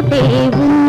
తోటే